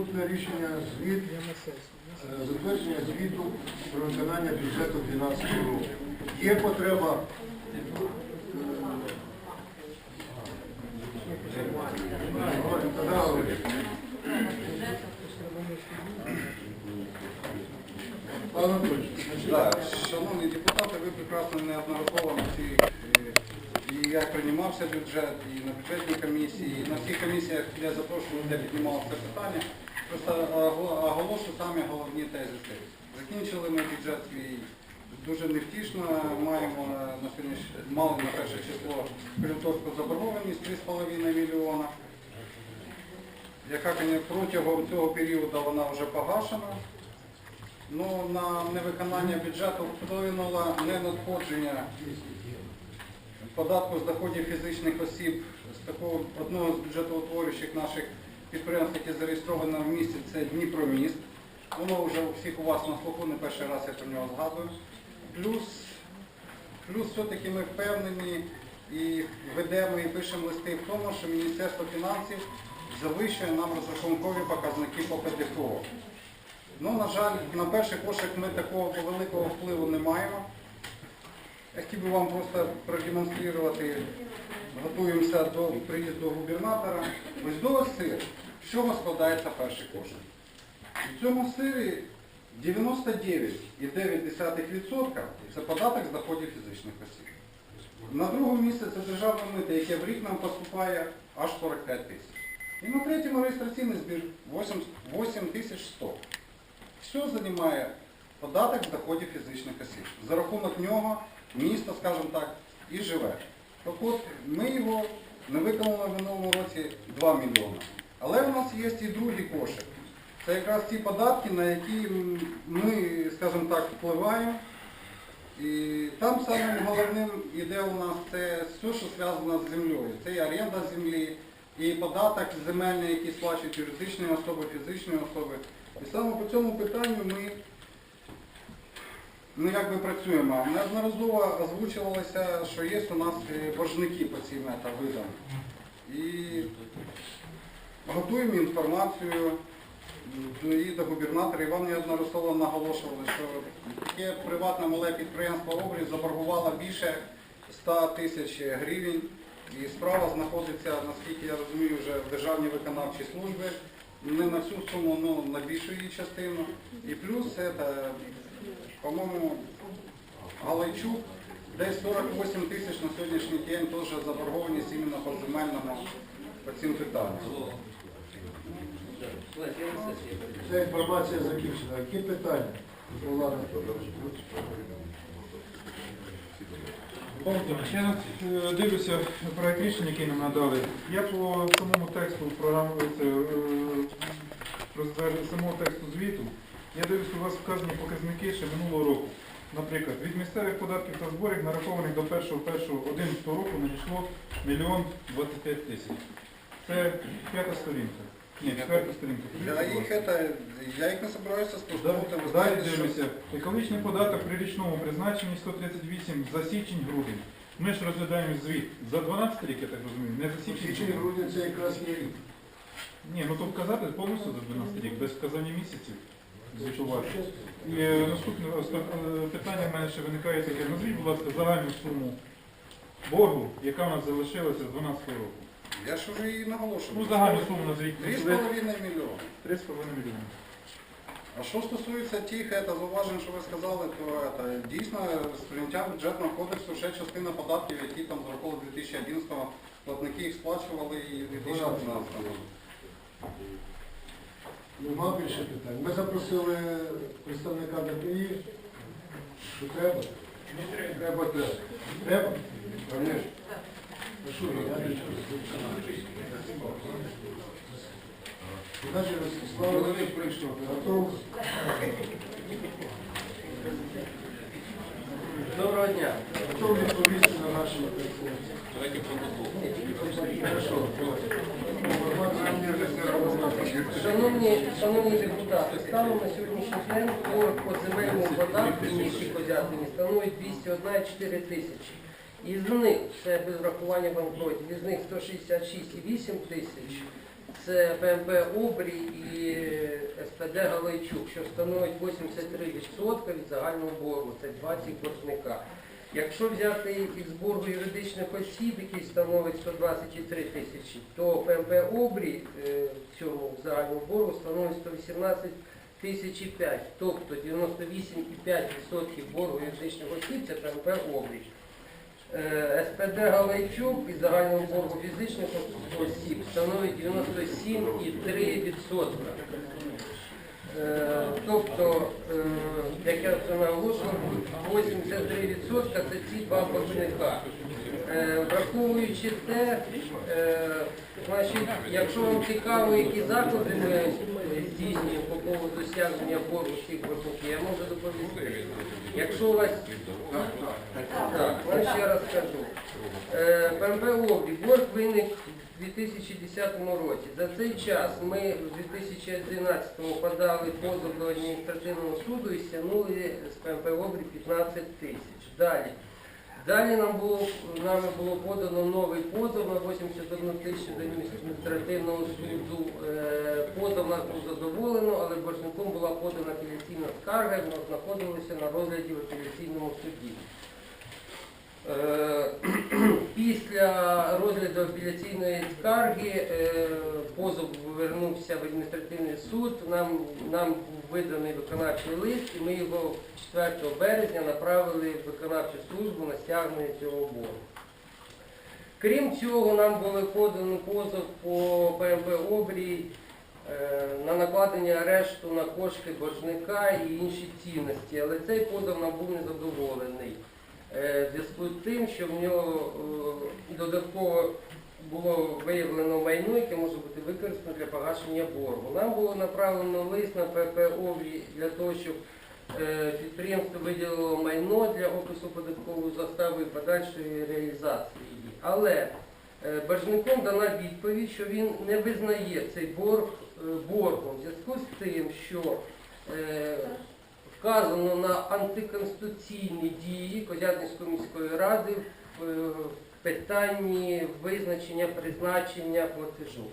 Наступне рішення звіт, е, затвердження звіту про виконання бюджету 2012 року. Є потреба. Пане Анатолійович, шановні депутати, ви прекрасно неодноразово на і я приймався бюджет, і на бюджетній комісії, і на всіх комісіях я запрошую, де піднімав це питання. Просто оголо- оголошу самі головні тезиси. Закінчили ми бюджет свій дуже невтішно, маємо на сьогоднішній мали на перше число кредиторську заборгованість 3,5 мільйона, яка протягом цього періоду вона вже погашена. Ну, на невиконання бюджету вплинуло ненадходження податку з доходів фізичних осіб з такого одного з бюджетоутворюючих наших підприємств, яке зареєстровано в місті, це Дніпроміст. Воно вже у всіх у вас на слуху, не перший раз я про нього згадую. Плюс, плюс все-таки ми впевнені і ведемо і пишемо листи в тому, що Міністерство фінансів завищує нам розрахункові показники по ПДФО. Ну, на жаль, на перший кошик ми такого великого впливу не маємо. Я хотів би вам просто продемонструвати, готуємося до приїзду губернатора. Ось до сир. З чого складається перший кошик? У цьому сирі 99,9% це податок з доходів фізичних осіб. На другому місці це державне мито, яке в рік нам поступає аж 45 тисяч. І на третьому реєстраційний збір 8 8100. Все займає податок з доходів фізичних осіб. За рахунок нього місто, скажімо так, і живе. Так от ми його не виконали в минулому році 2 мільйони. Але у нас є і другий кошик. Це якраз ті податки, на які ми, скажімо так, впливаємо. І там самим головним іде у нас це все, що зв'язано з землею. Це і оренда землі, і податок земельний, який сплачують юридичні особи, фізичні особи. І саме по цьому питанню ми, ми якби працюємо. Неодноразово озвучувалося, що є у нас е, боржники по цим мета видам. І готуємо інформацію до і до губернатора, і вам неодноразово наголошували, що таке приватне мале підприємство «Обрій» заборгувало більше 100 тисяч гривень. І справа знаходиться, наскільки я розумію, вже в Державній виконавчій службі. Не на всю суму, ну на більшу її частину. І плюс це, по-моєму, Галайчук, десь 48 тисяч на сьогоднішній день теж заборгованість іменно по земельному по цим питанням. Ця інформація закінчена. Які питання? Я е, дивлюся проект рішення, який нам надали. Я по самому тексту програми, це, е, про самого тексту звіту, я дивлюся, у вас вказані показники ще минулого року. Наприклад, від місцевих податків та зборів нарахованих до 1.1.11 року надійшло мільйон 25 тисяч. Це п'ята сторінка. Ні, четверта сторінка. Я їх, это, я їх не собираюся спростовувати. Ви Далі знаєте, що дивимося. Екологічний податок при річному призначенні 138 за січень-грудень. Ми ж розглядаємо звіт за 12 рік, я так розумію, не за Січень січень. грудень це якраз є рік. Ні, ну то вказати повністю за 12 рік, без вказання місяців. І е, наступне е, питання в мене ще виникає таке. Назвіть, будь ласка, загальну суму боргу, яка у нас залишилася з 12 року. я ж вже її наголошую. Ну, загальну суму назвіть. 3,5 мільйони. 3,5 мільйони. А що стосується тих это, зауважень, що ви сказали, то это, дійсно з прийняттям бюджетного кодексу ще частина податків, які там з року 2011 платники їх сплачували і в 2012 році. Нема більше питань. Ми запросили представника ДПІ. Що треба? Треба, треба. Треба? Конечно. Геннадій Ростиславович прийшов. Готов? Доброго дня. Готов відповісти на наші питання. Хорошо, давайте. Шановні, шановні депутати, станом на сьогоднішній день борг по земельному податку в місті Козятині становить 201,4 тисячі. Із них, це без врахування банкротів, із них 166,8 тисяч, це ПМП Обрій і СПД Галайчук, що становить 83% від загального боргу, це 20 боржника. Якщо взяти із боргу юридичних осіб, який становить 123 тисячі, то ПМП Обрій е, в цьому загальному боргу становить 118 тисячі 5, тобто 98,5% боргу юридичних осіб це ПМП Обрій. Е, СПД Галайчук із загального боргу фізичних осіб становить 97,3%. Е, Тобто, е, як я наголошував, 83% це ці два боржника. Е, Враховуючи те, е, значить, якщо вам цікаво, які заходи ми здійснюємо по поводу досягнення боргу всіх боржників, я можу доповісти. Якщо у вас так, ну, ще раз скажу. Е, ПМП «Обрій» борг виник у 2010 році. За цей час ми в 2011 подали позов до адміністративного суду і стягнули з ПМП «Обрій» 15 тисяч. Далі. Далі нам було, нами було подано новий позов на 81 тисячу до адміністративного суду. Е, Позов нас був задоволено, але боржником була подана апеляційна скарга, і вона знаходилася на розгляді в апеляційному суді. Е, Після розгляду апеляційної скарги е, позов повернувся в адміністративний суд. Нам, нам був виданий виконавчий лист, і ми його 4 березня направили в виконавчу службу на стягнення цього боргу. Крім цього, нам було подано позов по ПМП Обрій е, на накладення арешту на кошти боржника і інші цінності, але цей позов нам був незадоволений. Е, В зв'язку з тим, що в нього е, додатково було виявлено майно, яке може бути використано для погашення боргу. Нам було направлено лист на ПП Обрій для того, щоб е, підприємство виділило майно для опису податкової застави і подальшої реалізації її. Але е, боржником дана відповідь, що він не визнає цей борг е, боргом в зв'язку з тим, що вказано на антиконституційні дії Козятинської міської ради питанні визначення призначення платежу.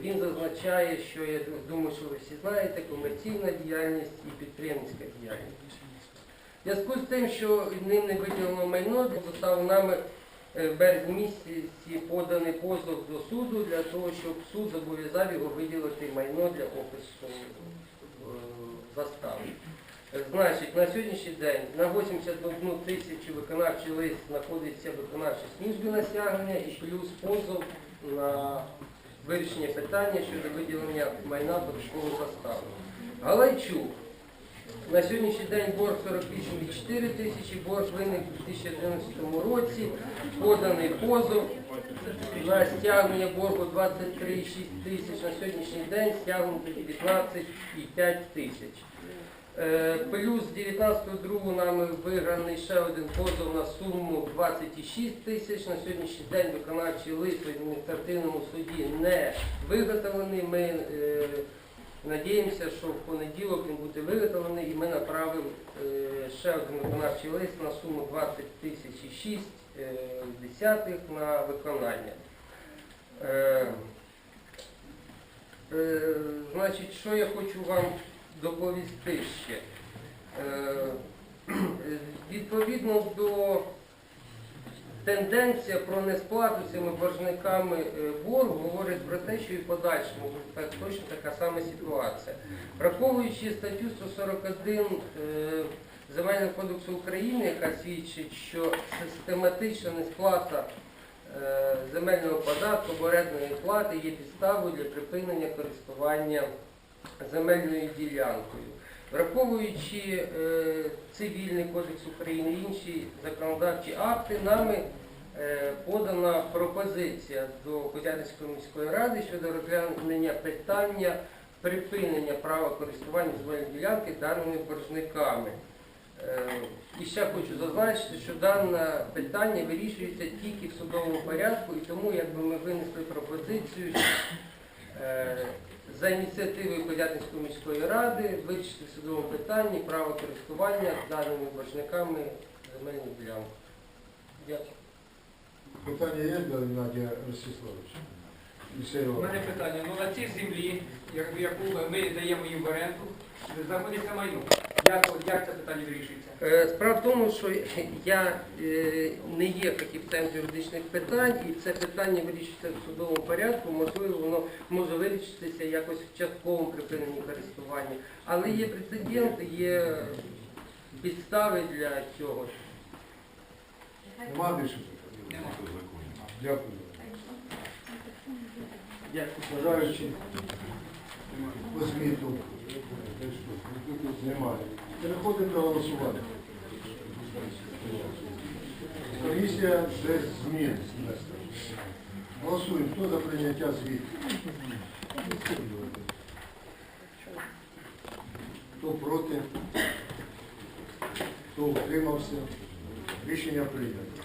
Він зазначає, що я думаю, що ви всі знаєте, комерційна діяльність і підприємницька діяльність. В зв'язку з тим, що ним не виділено майно, zostaв нами е, в березні місяці поданий позов до суду для того, щоб суд зобов'язав його виділити майно для опису е, застави. Значить, на сьогоднішній день на 81 тисячу виконавчий лист знаходиться в виконавчій службі на і плюс позов на вирішення питання щодо виділення майна податкової застави. Галайчук. На сьогоднішній день борг 48,4 тисячі, борг виник у 2011 році, поданий позов на стягнення боргу 23,6 тисяч, на сьогоднішній день стягнуто 19,5 тисяч. Е, Плюс 19.2 нами виграний ще один позов на суму 26 тисяч. На сьогоднішній день виконавчий лист в адміністративному суді не виготовлений. Ми е, надіємося, що в понеділок він буде виготовлений і ми направимо е, ще один виконавчий лист на суму 20 тисяч і 6 е, десятих на виконання. Е, е, Значить, що я хочу вам доповісти ще. Е, Відповідно до тенденція про несплату цими боржниками е, боргу говорить про те, що і в подальшому точно така сама ситуація. Враховуючи статтю 141 е, Земельного кодексу України, яка свідчить, що систематична несплата земельного податку або орендної плати є підставою для припинення користування земельною ділянкою. Враховуючи е, цивільний кодекс України і інші законодавчі акти, нами е, подана пропозиція до Козятинської міської ради щодо розглянення питання припинення права користування земельної ділянки даними боржниками. Е, І ще хочу зазначити, що дане питання вирішується тільки в судовому порядку, і тому якби ми винесли пропозицію за ініціативою Подятинської міської ради вирішити в судовому питанні право користування даними боржниками земельних ділянок. Дякую. Питання є до Геннадія Ростиславовича? У мене питання, ну на цій землі, яку, яку ми даємо їм в оренду, знаходиться майно. Як, як це питання вирішується? Е, Справа в тому, що я е, не є фахівцем юридичних питань, і це питання вирішується в судовому порядку. Можливо, воно може вирішитися якось в частковому припиненні користування. Але є прецедент, є підстави для цього. Нема більше питань? Дякую. Дякую. Бажаючи по зміту немає. Переходимо до голосування. Комісія без змін. Голосуємо. Хто за прийняття звіту? Хто проти? Хто утримався? Рішення прийнято.